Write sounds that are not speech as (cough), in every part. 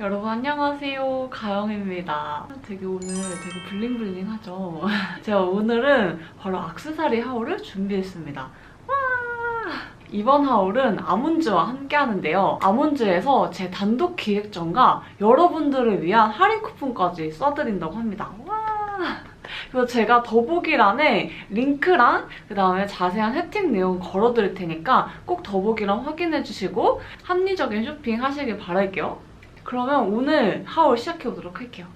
여러분 안녕하세요. 가영입니다. 되게 오늘 되게 블링블링하죠? (laughs) 제가 오늘은 바로 악세사리 하울을 준비했습니다. 와! 이번 하울은 아몬즈와 함께 하는데요. 아몬즈에서 제 단독 기획전과 여러분들을 위한 할인 쿠폰까지 써드린다고 합니다. 와! 그래서 제가 더보기란에 링크랑 그 다음에 자세한 혜택 내용 걸어드릴 테니까 꼭 더보기란 확인해주시고 합리적인 쇼핑 하시길 바랄게요 그러면 오늘 하울 시작해보도록 할게요.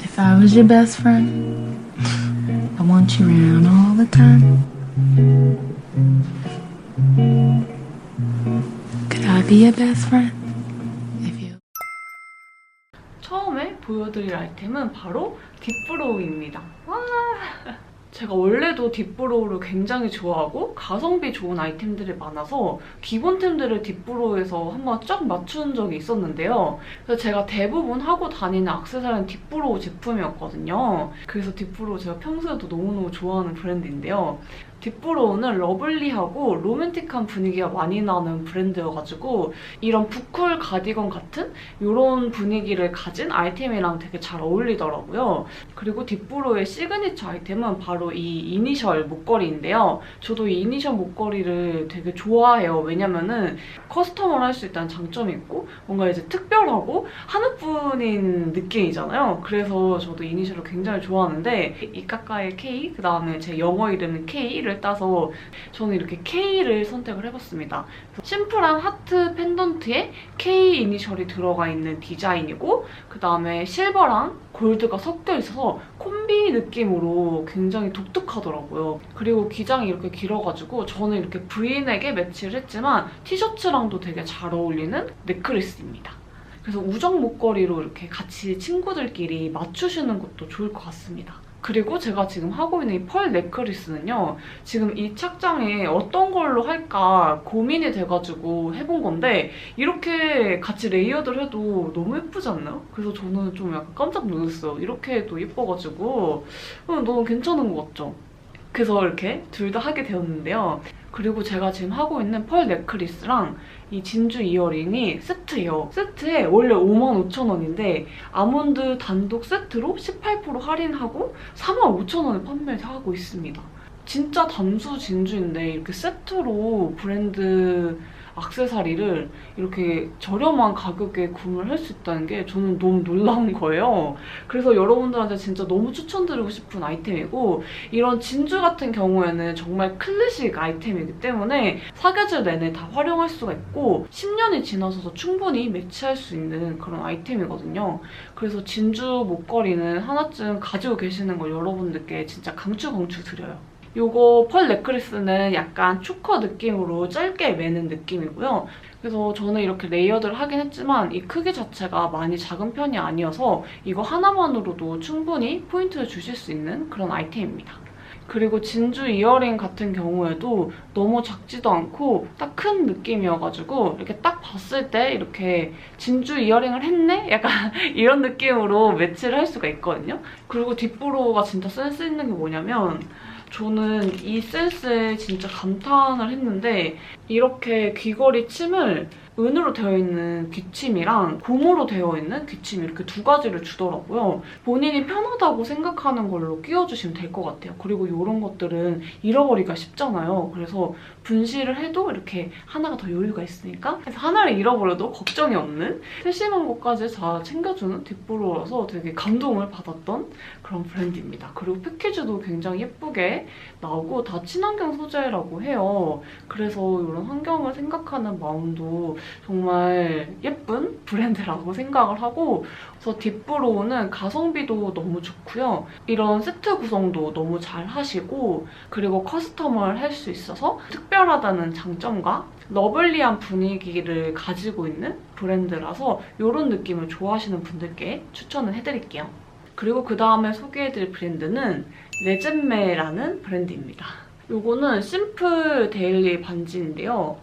If I was your best friend, I want you around all the time. Could I be your best friend? 처음에 보여드릴 아이템은 바로 딥브로우입니다. 와! 제가 원래도 딥브로우를 굉장히 좋아하고 가성비 좋은 아이템들이 많아서 기본템들을 딥브로우에서 한번 쫙 맞춘 적이 있었는데요. 그래서 제가 대부분 하고 다니는 악세사리는 딥브로우 제품이었거든요. 그래서 딥브로우 제가 평소에도 너무너무 좋아하는 브랜드인데요. 딥브로우는 러블리하고 로맨틱한 분위기가 많이 나는 브랜드여가지고 이런 부클 가디건 같은 이런 분위기를 가진 아이템이랑 되게 잘 어울리더라고요. 그리고 딥브로우의 시그니처 아이템은 바로 이 이니셜 목걸이인데요. 저도 이 이니셜 목걸이를 되게 좋아해요. 왜냐면은 커스텀을 할 수 있다는 장점이 있고 뭔가 이제 특별하고 하나뿐인 느낌이잖아요. 그래서 저도 이니셜을 굉장히 좋아하는데 이카카의 K, 그 다음에 제 영어 이름은 K를 따서 저는 이렇게 K를 선택을 해봤습니다. 심플한 하트 펜던트에 K 이니셜이 들어가 있는 디자인이고 그 다음에 실버랑 골드가 섞여 있어서 콤비 느낌으로 굉장히 독특하더라고요. 그리고 기장이 이렇게 길어가지고 저는 이렇게 브이넥에 매치를 했지만 티셔츠랑도 되게 잘 어울리는 넥클리스입니다. 그래서 우정 목걸이로 이렇게 같이 친구들끼리 맞추시는 것도 좋을 것 같습니다. 그리고 제가 지금 하고 있는 이펄 넥클리스는요. 지금 이 착장에 어떤 걸로 할까 고민이 돼가지고 해본 건데 이렇게 같이 레이어드를 해도 너무 예쁘지 않나요? 그래서 저는 좀 약간 깜짝 놀랐어요. 이렇게 해도 예뻐가지고 어, 너무 괜찮은 것 같죠? 그래서 이렇게 둘 다 하게 되었는데요. 그리고 제가 지금 하고 있는 펄 넥클리스랑 이 진주 이어링이 세트예요. 세트에 원래 55,000원인데 아몬드 단독 세트로 18% 할인하고 45,000원에 판매하고 있습니다. 진짜 단수 진주인데 이렇게 세트로 브랜드 악세사리를 이렇게 저렴한 가격에 구매를 할 수 있다는 게 저는 너무 놀라운 거예요. 그래서 여러분들한테 진짜 너무 추천드리고 싶은 아이템이고 이런 진주 같은 경우에는 정말 클래식 아이템이기 때문에 사계절 내내 다 활용할 수가 있고 10년이 지나서도 충분히 매치할 수 있는 그런 아이템이거든요. 그래서 진주 목걸이는 하나쯤 가지고 계시는 걸 여러분들께 진짜 강추 강추 드려요. 요거 펄 넥클리스는 약간 초커 느낌으로 짧게 매는 느낌이고요. 그래서 저는 이렇게 레이어드를 하긴 했지만 이 크기 자체가 많이 작은 편이 아니어서 이거 하나만으로도 충분히 포인트를 주실 수 있는 그런 아이템입니다. 그리고 진주 이어링 같은 경우에도 너무 작지도 않고 딱 큰 느낌이어가지고 이렇게 딱 봤을 때 이렇게 진주 이어링을 했네? 약간 (laughs) 이런 느낌으로 매치를 할 수가 있거든요. 그리고 뒷브로우가 진짜 센스 있는 게 뭐냐면 저는 이 센스에 진짜 감탄을 했는데 이렇게 귀걸이 침을 은으로 되어 있는 귀침이랑 고무로 되어 있는 귀침 이렇게 두 가지를 주더라고요. 본인이 편하다고 생각하는 걸로 끼워주시면 될 것 같아요. 그리고 이런 것들은 잃어버리기가 쉽잖아요. 그래서 분실을 해도 이렇게 하나가 더 여유가 있으니까 그래서 하나를 잃어버려도 걱정이 없는 세심한 것까지 다 챙겨주는 뒷부로라서 되게 감동을 받았던 그런 브랜드입니다. 그리고 패키지도 굉장히 예쁘게 나오고 다 친환경 소재라고 해요. 그래서 이런 환경을 생각하는 마음도 정말 예쁜 브랜드라고 생각을 하고 그래서 딥브로우는 가성비도 너무 좋고요. 이런 세트 구성도 너무 잘 하시고 그리고 커스텀을 할 수 있어서 특별하다는 장점과 러블리한 분위기를 가지고 있는 브랜드라서 이런 느낌을 좋아하시는 분들께 추천을 해드릴게요. 그리고 그 다음에 소개해드릴 브랜드는 레젠메라는 브랜드입니다. 이거는 심플 데일리 반지인데요.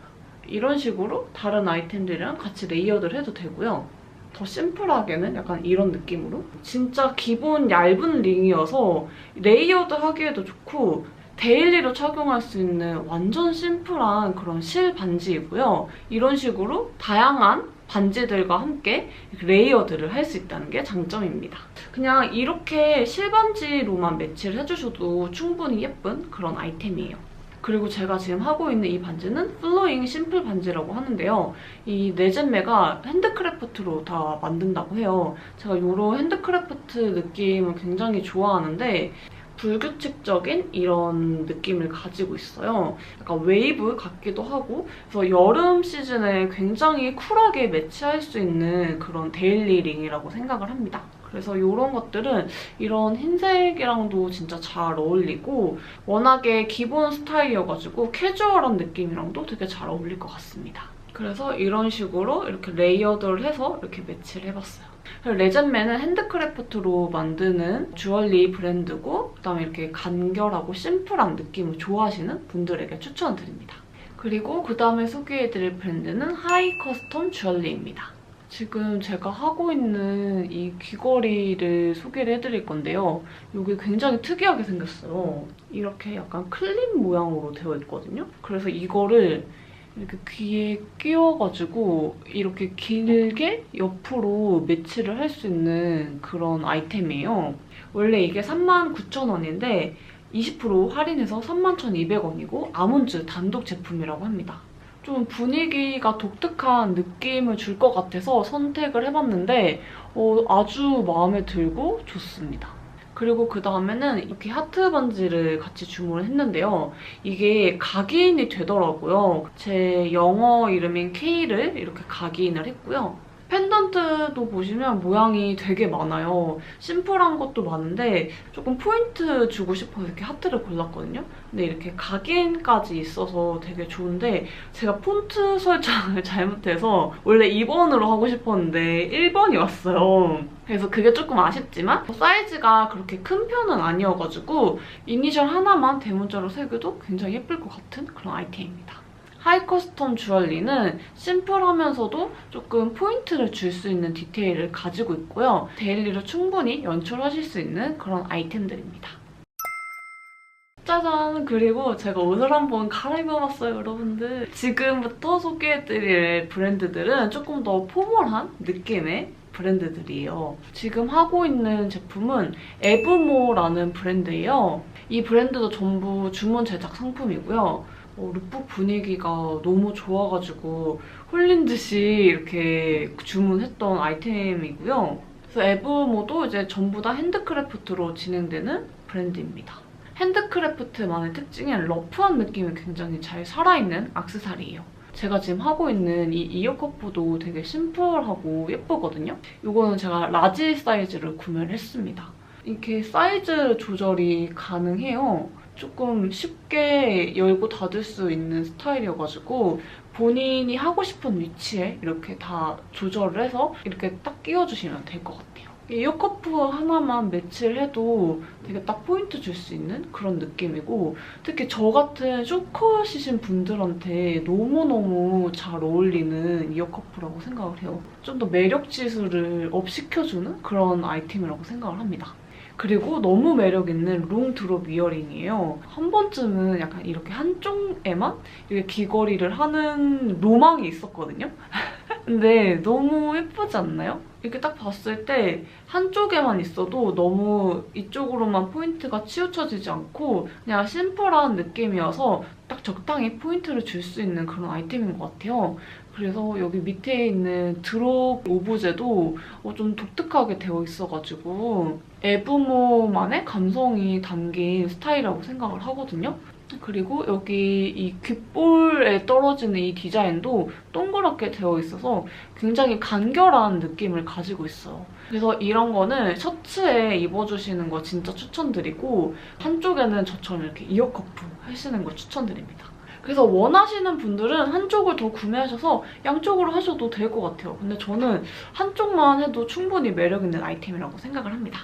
이런 식으로 다른 아이템들이랑 같이 레이어드를 해도 되고요. 더 심플하게는 약간 이런 느낌으로 진짜 기본 얇은 링이어서 레이어드 하기에도 좋고 데일리로 착용할 수 있는 완전 심플한 그런 실 반지이고요. 이런 식으로 다양한 반지들과 함께 레이어드를 할 수 있다는 게 장점입니다. 그냥 이렇게 실반지로만 매치를 해주셔도 충분히 예쁜 그런 아이템이에요. 그리고 제가 지금 하고 있는 이 반지는 플로잉 심플 반지라고 하는데요. 이 네젠메가 핸드크래프트로 다 만든다고 해요. 제가 이런 핸드크래프트 느낌을 굉장히 좋아하는데 불규칙적인 이런 느낌을 가지고 있어요. 약간 웨이브 같기도 하고 그래서 여름 시즌에 굉장히 쿨하게 매치할 수 있는 그런 데일리 링이라고 생각을 합니다. 그래서 이런 것들은 이런 흰색이랑도 진짜 잘 어울리고 워낙에 기본 스타일이어가지고 캐주얼한 느낌이랑도 되게 잘 어울릴 것 같습니다. 그래서 이런 식으로 이렇게 레이어드를 해서 이렇게 매치를 해봤어요. 레젠맨은 핸드크래프트로 만드는 주얼리 브랜드고 그다음에 이렇게 간결하고 심플한 느낌을 좋아하시는 분들에게 추천드립니다. 그리고 그다음에 소개해드릴 브랜드는 하이 커스텀 주얼리입니다. 지금 제가 하고 있는 이 귀걸이를 소개를 해드릴 건데요. 이게 굉장히 특이하게 생겼어요. 이렇게 약간 클립 모양으로 되어 있거든요. 그래서 이거를 이렇게 귀에 끼워가지고 이렇게 길게 옆으로 매치를 할 수 있는 그런 아이템이에요. 원래 이게 39,000원인데 20% 할인해서 31,200원이고 아몬즈 단독 제품이라고 합니다. 좀 분위기가 독특한 느낌을 줄 것 같아서 선택을 해봤는데 어, 아주 마음에 들고 좋습니다. 그리고 그 다음에는 이렇게 하트 반지를 같이 주문을 했는데요. 이게 각인이 되더라고요. 제 영어 이름인 K를 이렇게 각인을 했고요. 펜던트도 보시면 모양이 되게 많아요. 심플한 것도 많은데 조금 포인트 주고 싶어서 이렇게 하트를 골랐거든요. 근데 이렇게 각인까지 있어서 되게 좋은데 제가 폰트 설정을 (laughs) 잘못해서 원래 2번으로 하고 싶었는데 1번이 왔어요. 그래서 그게 조금 아쉽지만 사이즈가 그렇게 큰 편은 아니어가지고 이니셜 하나만 대문자로 새겨도 굉장히 예쁠 것 같은 그런 아이템입니다. 하이 커스텀 주얼리는 심플하면서도 조금 포인트를 줄 수 있는 디테일을 가지고 있고요. 데일리로 충분히 연출하실 수 있는 그런 아이템들입니다. 짜잔! 그리고 제가 옷을 한번 갈아입어봤어요, 여러분들. 지금부터 소개해드릴 브랜드들은 조금 더 포멀한 느낌의 브랜드들이에요. 지금 하고 있는 제품은 에브모라는 브랜드예요. 이 브랜드도 전부 주문 제작 상품이고요. 어, 룩북 분위기가 너무 좋아가지고 홀린 듯이 이렇게 주문했던 아이템이고요. 그래서 에브모도 이제 전부 다 핸드크래프트로 진행되는 브랜드입니다. 핸드크래프트만의 특징은 러프한 느낌이 굉장히 잘 살아있는 악세사리예요. 제가 지금 하고 있는 이 이어커프도 되게 심플하고 예쁘거든요. 이거는 제가 라지 사이즈를 구매를 했습니다. 이렇게 사이즈 조절이 가능해요. 조금 쉽게 열고 닫을 수 있는 스타일이어가지고 본인이 하고 싶은 위치에 이렇게 다 조절을 해서 이렇게 딱 끼워주시면 될 것 같아요. 이어커프 하나만 매치를 해도 되게 딱 포인트 줄 수 있는 그런 느낌이고 특히 저 같은 쇼컷이신 분들한테 너무너무 잘 어울리는 이어커프라고 생각을 해요. 좀 더 매력 지수를 업시켜주는 그런 아이템이라고 생각을 합니다. 그리고 너무 매력있는 롱 드롭 이어링이에요. 한 번쯤은 약간 이렇게 한쪽에만 이렇게 귀걸이를 하는 로망이 있었거든요. (laughs) 근데 너무 예쁘지 않나요? 이렇게 딱 봤을 때 한쪽에만 있어도 너무 이쪽으로만 포인트가 치우쳐지지 않고 그냥 심플한 느낌이어서 딱 적당히 포인트를 줄 수 있는 그런 아이템인 것 같아요. 그래서 여기 밑에 있는 드롭 오브제도 어, 좀 독특하게 되어 있어가지고 에브모만의 감성이 담긴 스타일이라고 생각을 하거든요. 그리고 여기 이 귓볼에 떨어지는 이 디자인도 동그랗게 되어 있어서 굉장히 간결한 느낌을 가지고 있어요. 그래서 이런 거는 셔츠에 입어주시는 거 진짜 추천드리고 한쪽에는 저처럼 이렇게 이어커프 하시는 거 추천드립니다. 그래서 원하시는 분들은 한쪽을 더 구매하셔서 양쪽으로 하셔도 될 것 같아요. 근데 저는 한쪽만 해도 충분히 매력 있는 아이템이라고 생각을 합니다.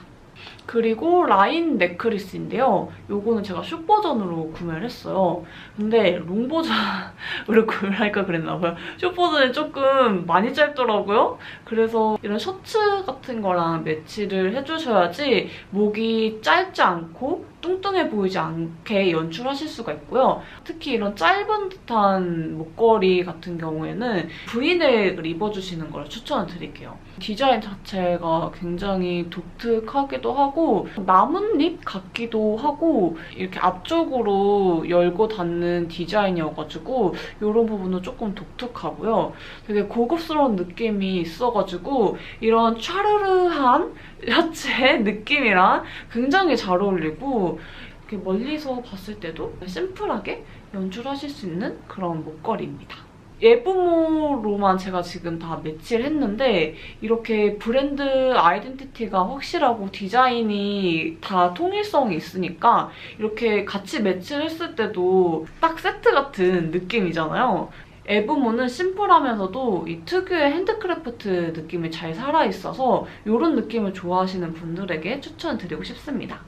그리고 라인 넥클리스인데요. 요거는 제가 숏 버전으로 구매를 했어요. 근데 롱 버전으로 (laughs) 구매를 할까 그랬나 봐요. 숏 버전이 조금 많이 짧더라고요. 그래서 이런 셔츠 같은 거랑 매치를 해주셔야지 목이 짧지 않고 뚱뚱해 보이지 않게 연출하실 수가 있고요. 특히 이런 짧은 듯한 목걸이 같은 경우에는 브이넥을 입어주시는 걸 추천을 드릴게요. 디자인 자체가 굉장히 독특하기도 하고 나뭇잎 같기도 하고 이렇게 앞쪽으로 열고 닫는 디자인이어가지고 이런 부분은 조금 독특하고요. 되게 고급스러운 느낌이 있어가지고 이런 촤르르한 셔츠의 느낌이랑 굉장히 잘 어울리고 이렇게 멀리서 봤을 때도 심플하게 연출 하실 수 있는 그런 목걸이입니다. 예쁘모로만 제가 지금 다 매치를 했는데 이렇게 브랜드 아이덴티티가 확실하고 디자인이 다 통일성이 있으니까 이렇게 같이 매치를 했을 때도 딱 세트 같은 느낌이잖아요. 에브모는 심플하면서도 이 특유의 핸드크래프트 느낌이 잘 살아있어서 이런 느낌을 좋아하시는 분들에게 추천드리고 싶습니다.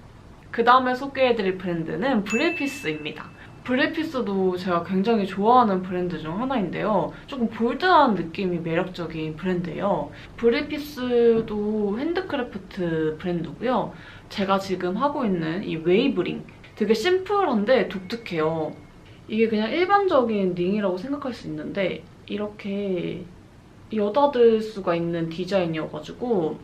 그 다음에 소개해드릴 브랜드는 브레피스입니다. 브레피스도 제가 굉장히 좋아하는 브랜드 중 하나인데요. 조금 볼드한 느낌이 매력적인 브랜드예요. 브레피스도 핸드크래프트 브랜드고요. 제가 지금 하고 있는 이 웨이브링 되게 심플한데 독특해요. 이게 그냥 일반적인 링이라고 생각할 수 있는데 이렇게 여닫을 수가 있는 디자인이어가지고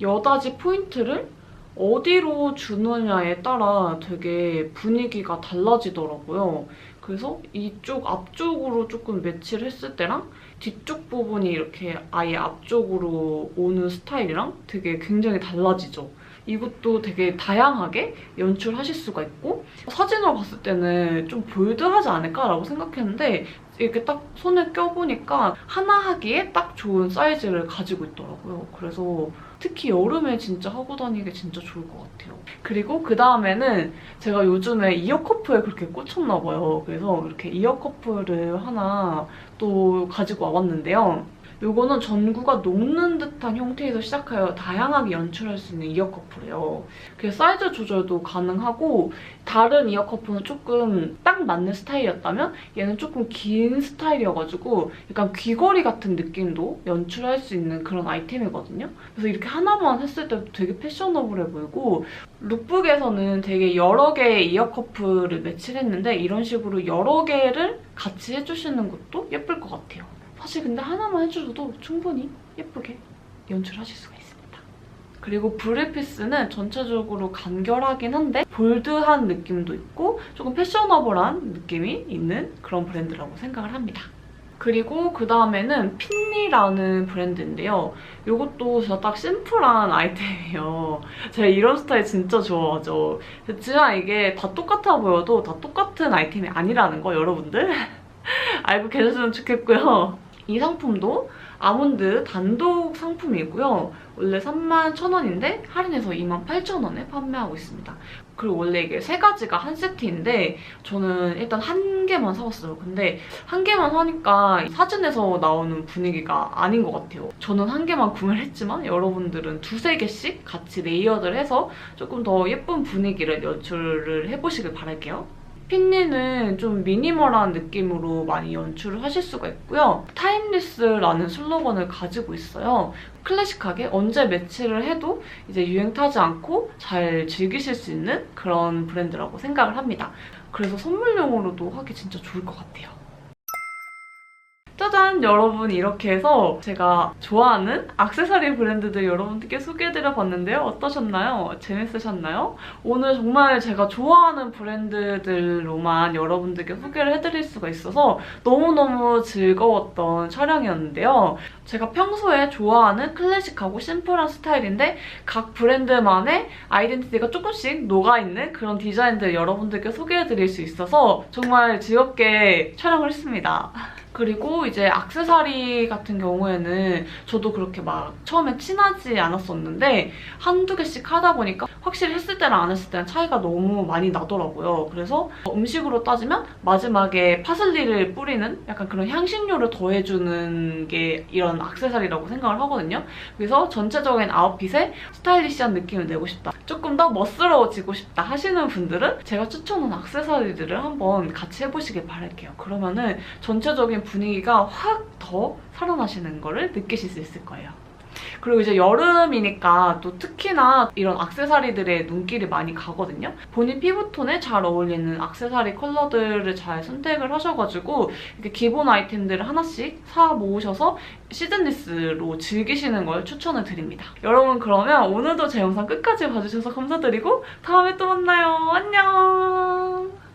여닫이 포인트를 어디로 주느냐에 따라 되게 분위기가 달라지더라고요. 그래서 이쪽 앞쪽으로 조금 매치를 했을 때랑 뒤쪽 부분이 이렇게 아예 앞쪽으로 오는 스타일이랑 되게 굉장히 달라지죠. 이것도 되게 다양하게 연출하실 수가 있고 사진으로 봤을 때는 좀 볼드하지 않을까라고 생각했는데 이렇게 딱 손에 껴보니까 하나 하기에 딱 좋은 사이즈를 가지고 있더라고요. 그래서 특히 여름에 진짜 하고 다니기 진짜 좋을 것 같아요. 그리고 그 다음에는 제가 요즘에 이어커프에 그렇게 꽂혔나 봐요. 그래서 이렇게 이어커프를 하나 또 가지고 와봤는데요. 요거는 전구가 녹는 듯한 형태에서 시작하여 다양하게 연출할 수 있는 이어커프래요. 그래서 사이즈 조절도 가능하고 다른 이어커프는 조금 딱 맞는 스타일이었다면 얘는 조금 긴 스타일이어가지고 약간 귀걸이 같은 느낌도 연출할 수 있는 그런 아이템이거든요. 그래서 이렇게 하나만 했을 때도 되게 패셔너블해 보이고 룩북에서는 되게 여러 개의 이어커프를 매치를 했는데 이런 식으로 여러 개를 같이 해주시는 것도 예쁠 것 같아요. 사실 근데 하나만 해주셔도 충분히 예쁘게 연출하실 수가 있습니다. 그리고 브레피스는 전체적으로 간결하긴 한데 볼드한 느낌도 있고 조금 패셔너블한 느낌이 있는 그런 브랜드라고 생각을 합니다. 그리고 그 다음에는 핀니라는 브랜드인데요. 이것도 진짜 딱 심플한 아이템이에요. (laughs) 제가 이런 스타일 진짜 좋아하죠. 그렇지만 이게 다 똑같아 보여도 다 똑같은 아이템이 아니라는 거 여러분들 (laughs) 알고 계셨으면 좋겠고요. 이 상품도 아몬드 단독 상품이고요. 원래 31,000원인데 할인해서 28,000원에 판매하고 있습니다. 그리고 원래 이게 세 가지가 한 세트인데 저는 일단 한 개만 사봤어요. 근데 한 개만 사니까 사진에서 나오는 분위기가 아닌 것 같아요. 저는 한 개만 구매를 했지만 여러분들은 두세 개씩 같이 레이어드를 해서 조금 더 예쁜 분위기를 연출을 해보시길 바랄게요. 핀니는 좀 미니멀한 느낌으로 많이 연출을 하실 수가 있고요. 타임리스라는 슬로건을 가지고 있어요. 클래식하게 언제 매치를 해도 이제 유행 타지 않고 잘 즐기실 수 있는 그런 브랜드라고 생각을 합니다. 그래서 선물용으로도 하기 진짜 좋을 것 같아요. 짜잔! 여러분 이렇게 해서 제가 좋아하는 악세사리 브랜드들 여러분들께 소개해드려봤는데요. 어떠셨나요? 재밌으셨나요? 오늘 정말 제가 좋아하는 브랜드들로만 여러분들께 소개를 해드릴 수가 있어서 너무너무 즐거웠던 촬영이었는데요. 제가 평소에 좋아하는 클래식하고 심플한 스타일인데 각 브랜드만의 아이덴티티가 조금씩 녹아있는 그런 디자인들 여러분들께 소개해드릴 수 있어서 정말 즐겁게 촬영을 했습니다. 그리고 이제 악세사리 같은 경우에는 저도 그렇게 막 처음에 친하지 않았었는데 한두 개씩 하다 보니까 확실히 했을 때랑 안 했을 때랑 차이가 너무 많이 나더라고요. 그래서 음식으로 따지면 마지막에 파슬리를 뿌리는 약간 그런 향신료를 더해주는 게 이런 악세사리라고 생각을 하거든요. 그래서 전체적인 아웃핏에 스타일리시한 느낌을 내고 싶다. 조금 더 멋스러워지고 싶다 하시는 분들은 제가 추천한 악세사리들을 한번 같이 해보시길 바랄게요. 그러면은 전체적인 분위기가 확 더 살아나시는 거를 느끼실 수 있을 거예요. 그리고 이제 여름이니까 또 특히나 이런 악세사리들의 눈길이 많이 가거든요. 본인 피부톤에 잘 어울리는 악세사리 컬러들을 잘 선택을 하셔가지고 이렇게 기본 아이템들을 하나씩 사 모으셔서 시즌리스로 즐기시는 걸 추천을 드립니다. 여러분 그러면 오늘도 제 영상 끝까지 봐주셔서 감사드리고 다음에 또 만나요. 안녕!